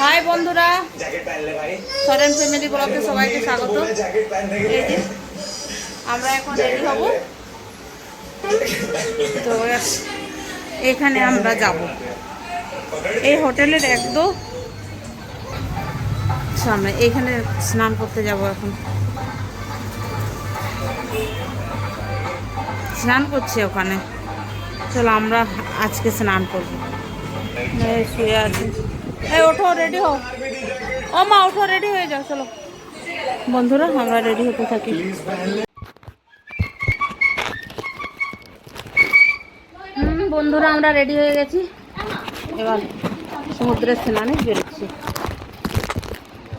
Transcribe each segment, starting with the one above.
High বন্ধুরা। সরেন family ব্লগে সবাইকে স্বাগত। আমরা এখন রেডি হব। তো এখানে আমরা যাব। এই হোটেলের একদম সামনে এইখানে স্নান করতে যাব এখন। স্নান করছি ওখানে। চলো আমরা আজকে স্নান করব। শুয়ে আছি। এই, ওঠো রেডি হও। মা, ওঠো রেডি হয়ে যাও, চলো। বন্ধুরা, আমরা রেডি হতে থাকি। বন্ধুরা, আমরা রেডি হয়ে গেছি। এবার সমুদ্রের স্নানে বেরোচ্ছি।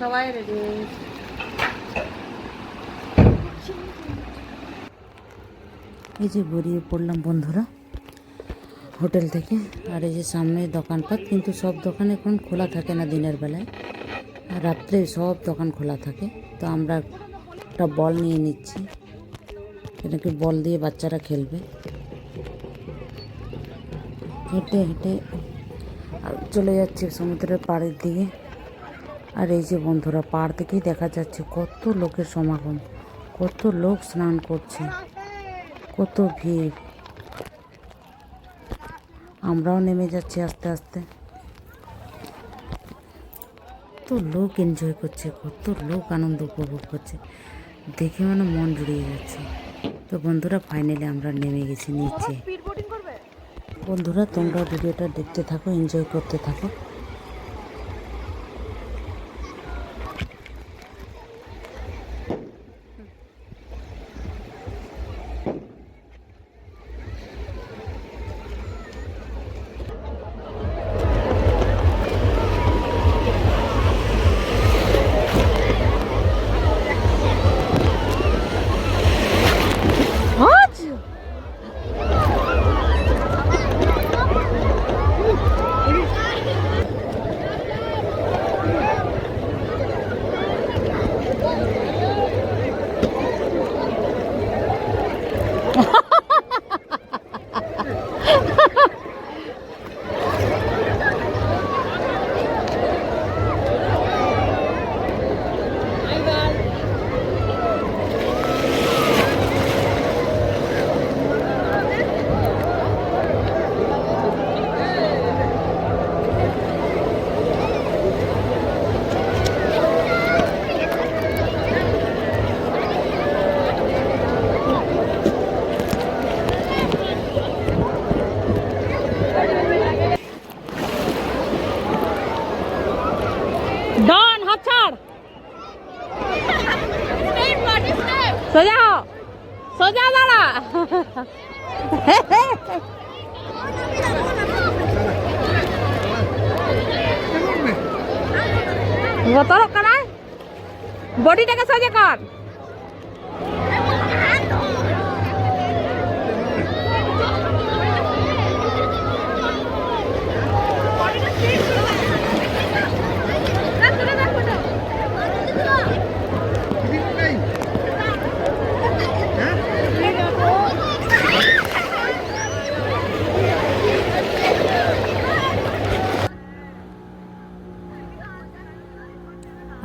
সবাই রেডি হয়ে গেছি। এই যে বেরিয়ে পড়লাম, বন্ধুরা। হোটেল থেকে। আর এই যে সামনে দোকানপাট, কিন্তু সব দোকান এখন খোলা থাকে না দিনের বেলায়। আর রাত্রে সব দোকান খোলা থাকে। তো আমরা একটা বল নিয়ে নিচ্ছি। এটাকে বল দিয়ে বাচ্চারা খেলবে? হেঁটে হেঁটে চলে যাচ্ছে সমুদ্রের পাড়ের দিকে। আর এই যে বন্ধুরা, পাড় থেকেই দেখা যাচ্ছে কত লোকের সমাগম। কত লোক স্নান করছে। কত ভিড়। আমরাও নেমে যাচ্ছি আস্তে আস্তে। কত লোক এনজয় করছে কত লোক আনন্দ উপভোগ করছে। দেখে মানে মন জুড়িয়ে যাচ্ছে। তো বন্ধুরা ফাইনালি আমরা নেমে গেছি নিচে। বন্ধুরা তোমরা ভিডিওটা দেখতে থাকো এনজয় করতে থাকো। বোতল করায় বডিটাকে সোজা কর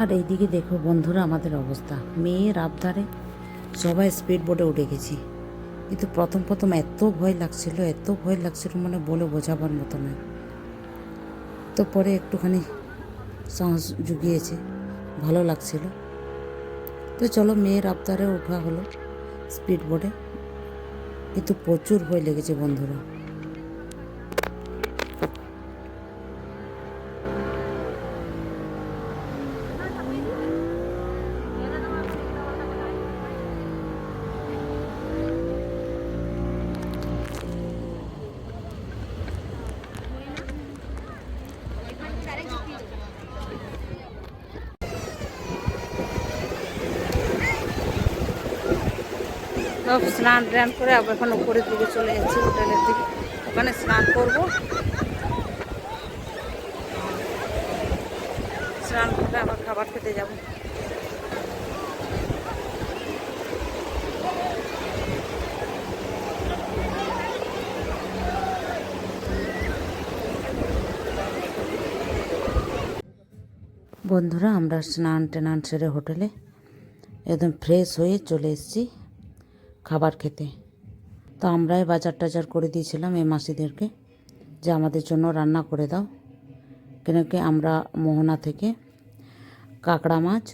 আর এইদিকে দেখো বন্ধুরা আমাদের অবস্থা। মেয়ের আবদারে সবাই স্পিড বোটে উঠে গেছি। কিন্তু প্রথম প্রথম এত ভয় লাগছিল, এত ভয় লাগছিল মানে বলে বোঝাবার মতো নয়। তো পরে একটুখানি সাহস জুগিয়েছে, ভালো লাগছিল। তো চলো মেয়ের আবদারে ওঠা হলো স্পিড বোটে কিন্তু প্রচুর ভয় লেগেছে বন্ধুরা। সব স্নান টান করে আবার এখন উপরের দিকে চলে যাচ্ছি হোটেলের দিকে। ওখানে স্নান করব। স্নান করে আবার খাবার খেতে যাব। বন্ধুরা, আমরা স্নান টেনান সেরে হোটেলে একদম ফ্রেশ হয়ে চলে এসেছি। খাবার খেতে। তো আমরাই বাজার টাজার করে দিয়েছিলাম এই মাসিদেরকে যে আমাদের জন্য রান্না করে দাও। কেন কি আমরা মোহনা থেকে কাঁকড়া মাছ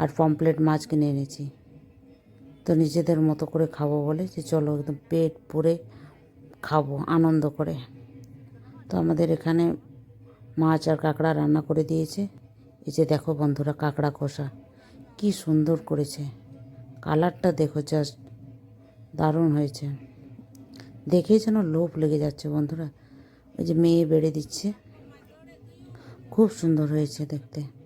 আর পমপ্লেট মাছ কিনে এনেছি। তো নিজেদের মতো করে খাব বলে যে চলো একদম পেট পুরে খাব আনন্দ করে। তো আমাদের এখানে মাছ আর কাঁকড়া রান্না করে দিয়েছে। এই যে দেখো বন্ধুরা কাঁকড়া কষা, কি সুন্দর করেছে। কালারটা দেখো জাস্ট দারুণ হয়েছে। দেখেই যেন লোভ লেগে যাচ্ছে বন্ধুরা। ওই যে মেয়ে বেড়ে দিচ্ছে। খুব সুন্দর হয়েছে দেখতে।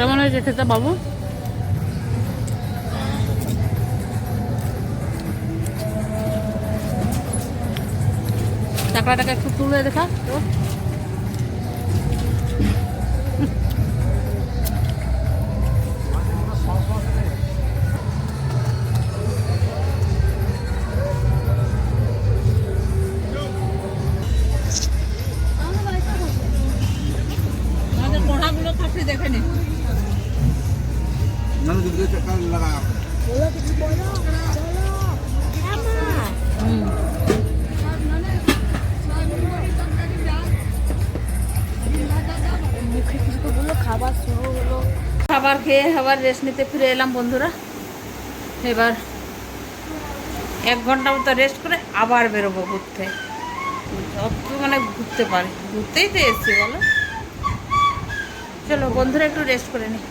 কেমন হয়েছে খেতে বাবু? টাকলাটাকে একটু তুলে দেখা খাবার খেয়ে, আবার রেস্ট নিতে ফিরে এলাম বন্ধুরা। এবার এক ঘণ্টা মতো রেস্ট করে আবার বেরোবো ঘুরতে। যত মানে ঘুরতে পারি, ঘুরতেই তো এসছি বলো। চলো বন্ধুরা, একটু রেস্ট করে নিই